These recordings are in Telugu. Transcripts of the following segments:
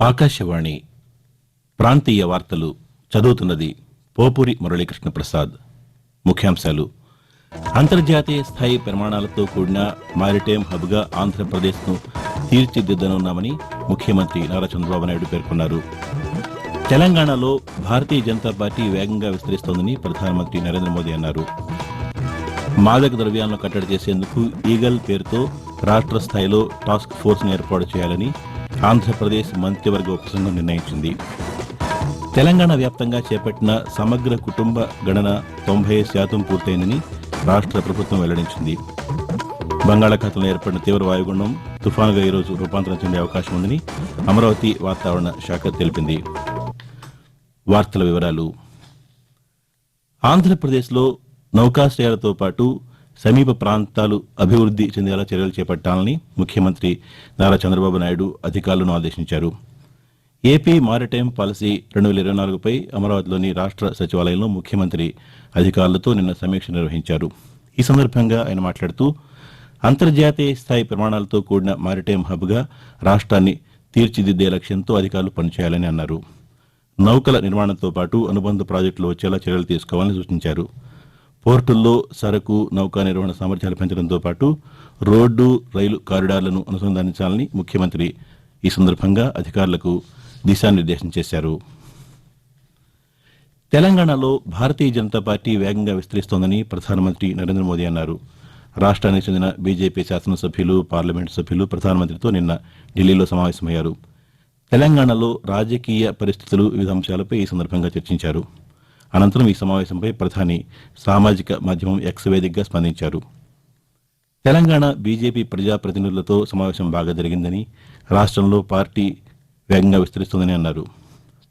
ఆకాశవాణి ప్రాంతీయ వార్తలు చదువుతున్నది పోపూరి మురళీకృష్ణ ప్రసాద్. ముఖ్యాంశాలు. అంతర్జాతీయ స్థాయి ప్రమాణాలతో కూడిన మారిటైమ్ హబ్గా ఆంధ్రప్రదేశ్ను తీర్చిదిద్దనున్నామని ముఖ్యమంత్రి నారా చంద్రబాబు నాయుడు పేర్కొన్నారు. తెలంగాణలో భారతీయ జనతా పార్టీ వేగంగా విస్తరిస్తోందని ప్రధానమంత్రి నరేంద్ర మోదీ అన్నారు. మాదక ద్రవ్యాలను కట్టడి చేసేందుకు ఈగల్ పేరుతో రాష్ట్ర స్థాయిలో టాస్క్ ఫోర్స్ను ఏర్పాటు చేయాలని ఆంధ్రప్రదేశ్ మంత్రివర్గ ఉపసంఘం నిర్ణయించింది. తెలంగాణ వ్యాప్తంగా చేపట్టిన సమగ్ర కుటుంబ గణన తొంభై శాతం పూర్తయిందని రాష్ట్ర ప్రభుత్వం వెల్లడించింది. బంగాళాఖాతంలో ఏర్పడిన తీవ్ర వాయుగుండం తుఫానుగా ఈరోజు రూపాంతరం చెందే అవకాశం ఉందని అమరావతి వాతావరణ శాఖ తెలిపింది. వార్తల వివరాలు. ఆంధ్రప్రదేశ్లో నౌకాశ్రయాలతో పాటు సమీప ప్రాంతాలు అభివృద్ధి చెందేలా చర్యలు చేపట్టాలని ముఖ్యమంత్రి నారా చంద్రబాబు నాయుడు అధికారులను ఆదేశించారు. ఏపీ మారిటైమ్ పాలసీ రెండు వేల ఇరవై నాలుగుపై అమరావతిలోని రాష్ట్ర సచివాలయంలో ముఖ్యమంత్రి అధికారులతో నిన్న సమీక్ష నిర్వహించారు. ఈ సందర్భంగా ఆయన మాట్లాడుతూ అంతర్జాతీయ స్థాయి ప్రమాణాలతో కూడిన మారిటైమ్ హబ్గా రాష్ట్రాన్ని తీర్చిదిద్దే లక్ష్యంతో అధికారులు పనిచేయాలని అన్నారు. నౌకల నిర్మాణంతో పాటు అనుబంధ ప్రాజెక్టులు వచ్చేలా చర్యలు తీసుకోవాలని సూచించారు. పోర్టుల్లో సరకు నౌకా నిర్వహణ సామర్థ్యాలు పెంచడంతో పాటు రోడ్డు రైలు కారిడార్లను అనుసంధానించాలని ముఖ్యమంత్రి ఈ సందర్భంగా అధికారులకు దిశానిర్దేశం చేశారు. తెలంగాణలో భారతీయ జనతా పార్టీ వేగంగా విస్తరిస్తోందని ప్రధానమంత్రి నరేంద్ర మోదీ అన్నారు. రాష్ట్రానికి చెందిన బీజేపీ శాసనసభ్యులు పార్లమెంటు సభ్యులు ప్రధానమంత్రితో నిన్న ఢిల్లీలో సమావేశమయ్యారు. తెలంగాణలో రాజకీయ పరిస్థితులు వివిధ అంశాలపై ఈ సందర్భంగా చర్చించారు. అనంతరం ఈ సమావేశంపై ప్రధాని సామాజిక మాధ్యమం ఎక్స్ వేదికగా స్పందించారు. తెలంగాణ బీజేపీ ప్రజాప్రతినిధులతో సమావేశం బాగా జరిగిందని రాష్ట్రంలో పార్టీ వేగంగా విస్తరిస్తోందని అన్నారు.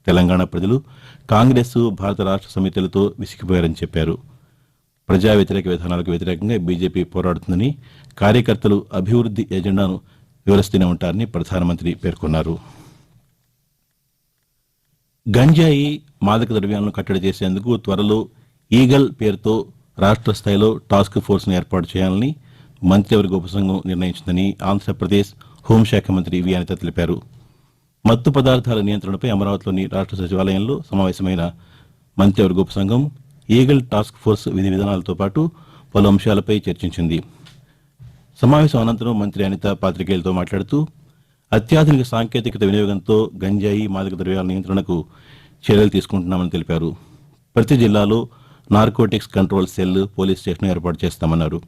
తెలంగాణ ప్రజలు కాంగ్రెస్ భారత రాష్ట్ర సమితులతో విసిగిపోయారని చెప్పారు. ప్రజా వ్యతిరేక విధానాలకు వ్యతిరేకంగా బీజేపీ పోరాడుతుందని కార్యకర్తలు అభివృద్ధి ఎజెండాను వివరిస్తూనే ఉంటారని ప్రధానమంత్రి పేర్కొన్నారు. గంజాయి మాదక ద్రవ్యాలను కట్టడి చేసేందుకు త్వరలో ఈగల్ పేరుతో రాష్ట్ర స్థాయిలో టాస్క్ ఫోర్స్ను ఏర్పాటు చేయాలని మంత్రివర్గ ఉపసంఘం నిర్ణయించిందని ఆంధ్రప్రదేశ్ హోంశాఖ మంత్రి వి అనిత తెలిపారు. మత్తు పదార్థాల నియంత్రణపై అమరావతిలోని రాష్ట్ర సచివాలయంలో సమావేశమైన మంత్రివర్గ ఉపసంఘం ఈగల్ టాస్క్ ఫోర్స్ విధి విధానాలతో పాటు పలు అంశాలపై చర్చించింది. సమావేశం అనంతరం మంత్రి అనిత పాత్రికేయులతో మాట్లాడుతూ అత్యాధునిక సాంకేతికత వినియోగంతో గంజాయి మాదక ద్రవ్యాల నియంత్రణకు చర్యలు తీసుకుంటున్నామని తెలిపారు. ప్రతి జిల్లాలో narcotics control cell police station ఏర్పాటు చేస్తామన్నారు.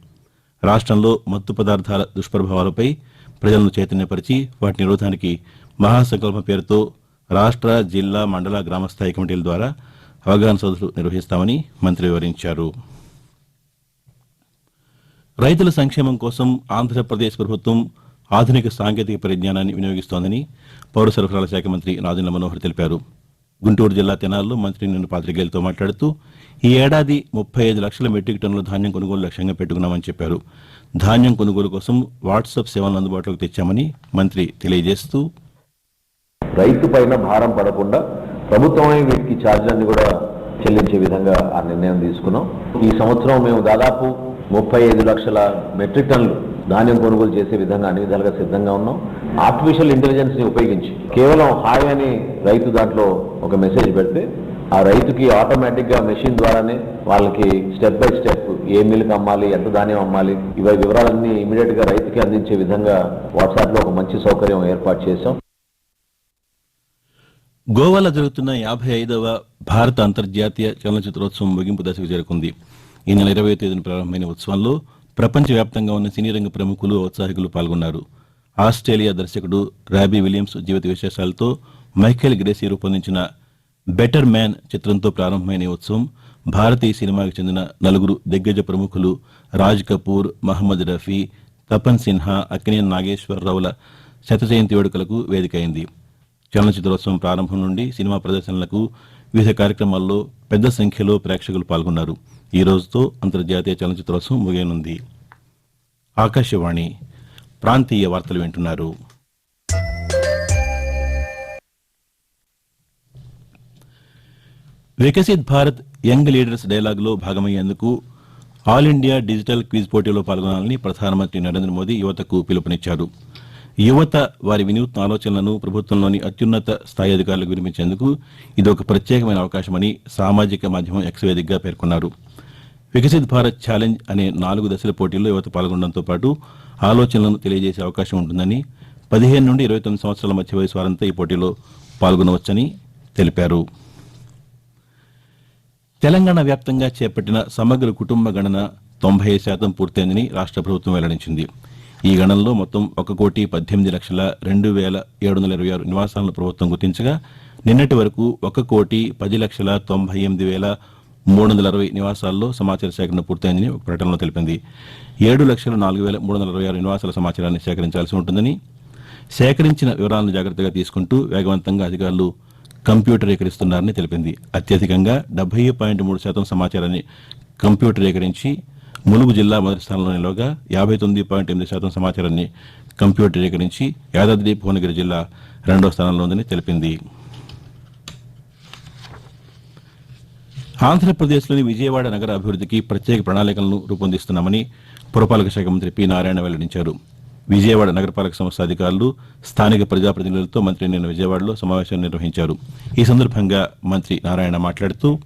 రాష్ట్రంలో మత్తు పదార్థాల దుష్ప్రభావాలపై ప్రజలను చైతన్యపరిచి వాటి నిరోధానికి మహాసంకల్పం పేరుతో రాష్ట్ర జిల్లా మండల గ్రామస్థాయి కమిటీల ద్వారా అవగాహన సదస్సులు నిర్వహిస్తామని మంత్రి వివరించారు. రైతుల సంక్షేమం కోసం ఆంధ్రప్రదేశ్ ప్రభుత్వం ఆధునిక సాంకేతిక పరిజ్ఞానాన్ని వినియోగిస్తోందని పౌర సరఫరాల శాఖ మంత్రి నాదెండ్ల మనోహర్ తెలిపారు. గుంటూరు జిల్లా తెనాల్లో మంత్రి నిన్న పాత్రికేయులతో మాట్లాడుతూ ఈ ఏడాది ముప్పై ఐదు లక్షల మెట్రిక్ టన్నుల ధాన్యం కొనుగోలు లక్ష్యంగా పెట్టుకున్నామని చెప్పారు. ధాన్యం కొనుగోలు కోసం వాట్సాప్ సేవలను అందుబాటులోకి తెచ్చామని మంత్రి తెలియజేస్తూ రైతు పైన భారం పడకుండా ప్రభుత్వమే వీటికి ఛార్జీలన్నీ కూడా చెల్లించే విధంగా ఆ నిర్ణయం తీసుకున్నాం. ఈ సంవత్సరం మేము దాదాపు ముప్పై ఐదు లక్షల మెట్రిక్ టన్నులు ధాన్యం కొనుగోలు చేసే విధంగా అన్ని విధాలుగా సిద్ధంగా ఉన్నాం. ఆర్టిఫిషియల్ ఇంటెలిజెన్స్ని ఉపయోగించి కేవలం హాయ్ అని రైతు దాంట్లో ఒక మెసేజ్ పెడితే ఆ రైతుకి ఆటోమేటిక్గా మెషిన్ ద్వారానే వాళ్ళకి స్టెప్ బై స్టెప్ ఏ మిల్క్ అమ్మాలి ఎంత ధాన్యం అమ్మాలి ఇవి వివరాలన్నీ ఇమీడియట్గా రైతుకి అందించే విధంగా వాట్సాప్లో ఒక మంచి సౌకర్యం ఏర్పాటు చేశాం. గోవాలో జరుగుతున్న యాభై ఐదవ భారత అంతర్జాతీయ చలనచిత్రోత్సవం ముగింపు దశకు చేరుకుంది. ఈ నెల ఇరవై తేదీన ప్రారంభమైన ఉత్సవంలో ప్రపంచవ్యాప్తంగా ఉన్న సినీ రంగ ప్రముఖులు ఔత్సాహికులు పాల్గొన్నారు. ఆస్ట్రేలియా దర్శకుడు రాబీ విలియమ్స్ జీవిత విశేషాలతో మైఖేల్ గ్రేసీ రూపొందించిన బెటర్ మ్యాన్ చిత్రంతో ప్రారంభమైన ఈ ఉత్సవం భారతీయ సినిమాకి చెందిన నలుగురు దిగ్గజ ప్రముఖులు రాజ్ కపూర్ మహమ్మద్ రఫీ తపన్ సిన్హా అక్కినేని నాగేశ్వరరావుల శత జయంతి వేడుకలకు వేదికైంది. చలనచిత్రోత్సవం ప్రారంభం నుండి సినిమా ప్రదర్శనలకు వివిధ కార్యక్రమాల్లో పెద్ద సంఖ్యలో ప్రేక్షకులు పాల్గొన్నారు. ఈ రోజుతో అంతర్జాతీయ చలనచిత్రోత్సవం ముగియనుంది. ఆకాశవాణి ప్రాంతీయ వార్తలు వింటున్నారు. వికసిత్ భారత్ యంగ్ లీడర్స్ డైలాగ్లో భాగమయ్యేందుకు ఆల్ ఇండియా డిజిటల్ క్విజ్ పోటీలో పాల్గొనాలని ప్రధానమంత్రి నరేంద్ర మోదీ యువతకు పిలుపునిచ్చారు. యువత వారి వినూత్న ఆలోచనలను ప్రభుత్వంలోని అత్యున్నత స్థాయి అధికారులకు వినిపించేందుకు ఇది ఒక ప్రత్యేకమైన అవకాశమని సామాజిక మాధ్యమం ఎక్స్ వేదికగా పేర్కొన్నారు. వికసిత్ భారత్ ఛాలెంజ్ అనే నాలుగు దశల పోటీల్లో యువత పాల్గొనడంతో పాటు ఆలోచనలను తెలియజేసే అవకాశం ఉంటుందని పదిహేను నుండి ఇరవై తొమ్మిది సంవత్సరాల మధ్య వయసు వారంతా ఈ పోటీలో పాల్గొనవచ్చని తెలిపారు. తెలంగాణ వ్యాప్తంగా చేపట్టిన సమగ్ర కుటుంబ గణన తొంభై శాతం పూర్తయిందని రాష్ట్ర ప్రభుత్వం వెల్లడించింది. ఈ గణనలో మొత్తం ఒక కోటి పద్దెనిమిది లక్షల రెండు వేల ఏడు వందల ఇరవై ఆరు నివాసాలను ప్రభుత్వం గుర్తించగా నిన్నటి వరకు ఒక కోటి పది లక్షల తొంభై ఎనిమిది వేల మూడు వందల అరవై నివాసాల్లో సమాచార సేకరణ పూర్తయిందని ఒక ప్రకటనలో తెలిపింది. ఏడు లక్షల నాలుగు వేల మూడు వందల అరవై ఆరు నివాసాల సమాచారాన్ని సేకరించాల్సి ఉంటుందని సేకరించిన వివరాలను జాగ్రత్తగా తీసుకుంటూ వేగవంతంగా అధికారులు కంప్యూటరీకరిస్తున్నారని తెలిపింది. అత్యధికంగా డెబ్బై పాయింట్ మూడు శాతం సమాచారాన్ని కంప్యూటరీకరించి ములుగు జిల్లా మొదటి స్థానంలో నిలవగా యాభై తొమ్మిది పాయింట్ ఎనిమిది శాతం సమాచారాన్ని కంప్యూటరీకరించి యాదాద్రి భువనగిరి జిల్లా రెండో స్థానంలో ఉందని తెలిపింది. ఆంధ్రప్రదేశ్లోని విజయవాడ నగర అభివృద్ధికి ప్రత్యేక ప్రణాళికలను రూపొందిస్తున్నామని పురపాలక శాఖ మంత్రి పి నారాయణ వెల్లడించారు. విజయవాడ నగరపాలక సంస్థ అధికారులు స్థానిక ప్రజాప్రతినిధులతో మంత్రి నిన్న విజయవాడలో సమావేశం నిర్వహించారు. ఈ సందర్భంగా మంత్రి నారాయణ మాట్లాడుతూ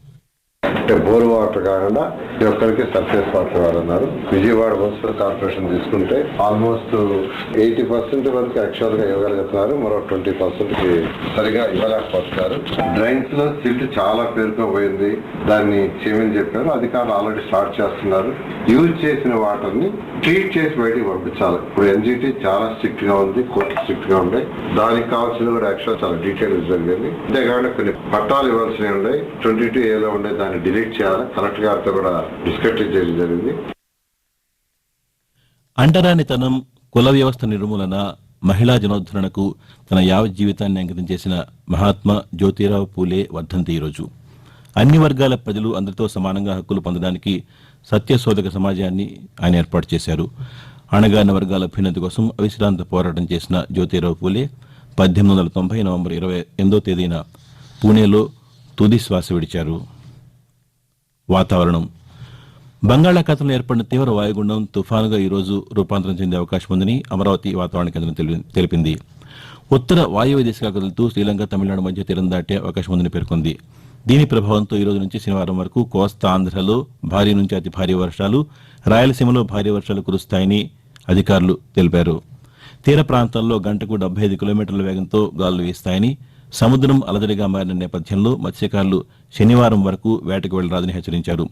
అంటే బోర్ వాటర్ కాకుండా ప్రతి ఒక్కరికి సర్ఫేస్ వాటర్ వాడన్నారు. విజయవాడ మున్సిపల్ కార్పొరేషన్ తీసుకుంటే ఆల్మోస్ట్ ఎయిటీ పర్సెంట్ వరకు యాక్చువల్గా ఇవ్వగలుగుతున్నారు. మరో ట్వంటీ పర్సెంట్కి సరిగా ఇవ్వలేకపోతున్నారు. డ్రైన్స్లో సిల్ట్ చాలా పేరుకోపోయింది దాన్ని చేయమని చెప్పారు అధికారులు ఆల్రెడీ స్టార్ట్ చేస్తున్నారు. యూజ్ చేసిన వాటర్ని ట్రీట్ చేసి బయటికి పంపించాలి. ఇప్పుడు ఎన్జిటి చాలా స్ట్రిక్ట్గా ఉంది. కోర్టు స్ట్రిక్ట్గా ఉన్నాయి దానికి కావాల్సింది కూడా యాక్చువల్ చాలా డీటెయిల్ జరిగింది. అంతేకాకుండా కొన్ని పట్టాలు ఇవ్వాల్సినవి ఉన్నాయి. ట్వంటీ టూ ఏలో ఉండే దాన్ని డిలీట్ చేయాలని కలెక్టర్ గారితో కూడా డిస్కస్ చేయడం జరిగింది. అంటరానితనం కుల వ్యవస్థ నిర్మూలన మహిళా జనోద్ధరణకు తన యావత్ జీవితాన్ని అంకితం చేసిన మహాత్మా జ్యోతిరావు పూలే వర్ధంతి ఈరోజు అన్ని వర్గాల ప్రజలు అందరితో సమానంగా హక్కులు పొందడానికి సత్యశోధక సమాజాన్ని ఆయన ఏర్పాటు చేశారు. అణగారిన వర్గాల అభ్యున్నతి కోసం అవిశ్రాంత పోరాటం చేసిన జ్యోతిరావు పూలే పద్దెనిమిది వందల తొంభై నవంబర్ ఇరవై ఎనిమిదో తేదీన పూణేలో తుది శ్వాస విడిచారు. వాతావరణం. బంగాళాఖాతంలో ఏర్పడిన తీవ్ర వాయుగుండం తుఫానుగా ఈరోజు రూపాంతరం చెందే అవకాశం ఉందని అమరావతి వాతావరణ కేంద్రం తెలిపింది. ఉత్తర వాయువ్య దిశగా కదులుతూ శ్రీలంక తమిళనాడు మధ్య తీరం దాటే అవకాశం ఉందని పేర్కొంది. దీని ప్రభావంతో ఈ రోజు నుంచి శనివారం వరకు కోస్తా ఆంధ్రలో భారీ నుంచి అతి భారీ వర్షాలు రాయలసీమలో భారీ వర్షాలు కురుస్తాయని అధికారులు తెలిపారు. తీర ప్రాంతాల్లో గంటకు డెబ్బై ఐదు కిలోమీటర్ల వేగంతో గాలులు వీస్తాయని సముద్రం అలజడిగా మారిన నేపథ్యంలో మత్స్యకారులు శనివారం వరకు వేటకు వెళ్ళరాదని హెచ్చరించారు.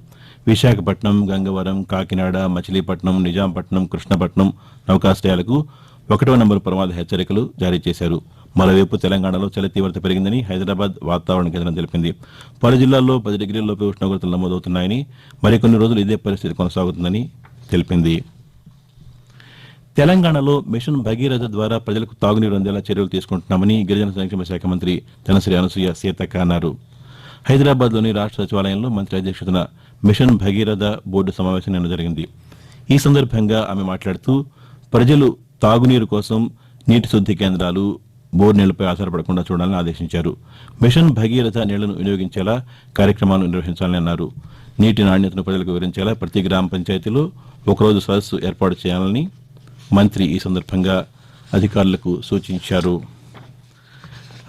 విశాఖపట్నం గంగవరం కాకినాడ మచిలీపట్నం నిజాంపట్నం కృష్ణపట్నం నౌకాశ్రయాలకు ఒకటో నంబరు ప్రమాద హెచ్చరికలు జారీ చేశారు. మరోవైపు తెలంగాణలో చలి తీవ్రత పెరిగిందని హైదరాబాద్ వాతావరణ కేంద్రం తెలిపింది. పలు జిల్లాల్లో పది డిగ్రీలలోపే ఉష్ణోగ్రతలు నమోదవుతున్నాయని మరికొన్ని రోజులు ఇదే పరిస్థితి కొనసాగుతుందని తెలిపింది. తెలంగాణలో మిషన్ భగీరథ ద్వారా ప్రజలకు తాగునీరు అందేలా చర్యలు తీసుకుంటున్నామని గిరిజన సంక్షేమ శాఖ మంత్రి తనశ్రీ అనసూయ సీతక్క అన్నారు. హైదరాబాద్లోని రాష్ట్ర సచివాలయంలో మంత్రి అధ్యక్షతన మిషన్ భగీరథ బోర్డు సమావేశం నిన్న జరిగింది. ఈ సందర్భంగా ఆమె మాట్లాడుతూ ప్రజలు తాగునీరు కోసం నీటి శుద్ధి కేంద్రాలు బోర్డు నీళ్ళపై ఆధారపడకుండా చూడాలని ఆదేశించారు. మిషన్ భగీరథ నీళ్ళను వినియోగించేలా కార్యక్రమాలు నిర్వహించాలని అన్నారు. నీటి నాణ్యతను ప్రజలకు వివరించేలా ప్రతి గ్రామ పంచాయతీలో ఒకరోజు సదస్సు ఏర్పాటు చేయాలని మంత్రి ఈ సందర్భంగా అధికారులకు సూచించారు.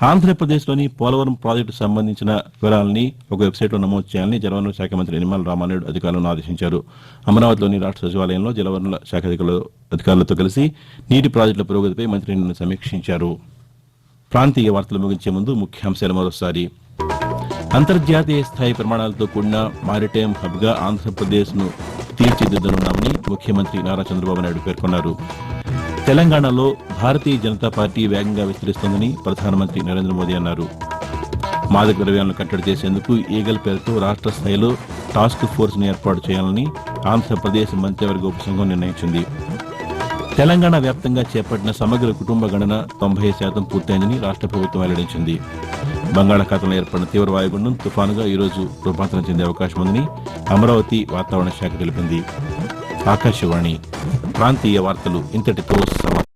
ఆంధ్రప్రదేశ్లోని పోలవరం ప్రాజెక్టు సంబంధించిన వివరాలని ఒక వెబ్సైట్లో నమోదు చేయాలని జలవనరుల శాఖ మంత్రి నిమ్మల రామానాయుడు అధికారులను ఆదేశించారు. అమరావతిలోని రాష్ట్ర సచివాలయంలో జలవనరుల శాఖ అధికారులతో కలిసి నీటి ప్రాజెక్టుల పురోగతిపై మంత్రి నిన్న సమీక్షించారు. ప్రాంతీయ వార్తలు ముగించే ముందు ముఖ్యాంశాలు మరోసారి. అంతర్జాతీయ స్థాయి ప్రమాణాలతో కూడిన మారిటైమ్ హబ్గా ఆంధ్రప్రదేశ్ను తీర్చిదిద్దనున్నామని ముఖ్యమంత్రి నారా చంద్రబాబు నాయుడు పేర్కొన్నారు. తెలంగాణలో భారతీయ జనతా పార్టీ వేగంగా విస్తరిస్తోందని ప్రధానమంత్రి నరేంద్ర మోదీ అన్నారు. మాదక ద్రవ్యాలను కట్టడి చేసేందుకు ఈగల్ పేరుతో రాష్ట్ర స్థాయిలో టాస్క్ ఫోర్స్ను ఏర్పాటు చేయాలని ఆంధ్రప్రదేశ్ మంత్రివర్గ ఉపసంఘం నిర్ణయించింది. తెలంగాణ వ్యాప్తంగా చేపట్టిన సమగ్ర కుటుంబ గణన తొంభై శాతం పూర్తయిందని రాష్ట్ర ప్రభుత్వం వెల్లడించింది. బంగాళాఖాతంలో ఏర్పడిన తీవ్ర వాయుగుండం తుఫానుగా ఈరోజు రూపాంతరం చెందే అవకాశం ఉందని అమరావతి వాతావరణ శాఖ తెలిపింది. ఆకాశవాణి ప్రాంతీయ వార్తలు ఇంతటితో సమాప్తం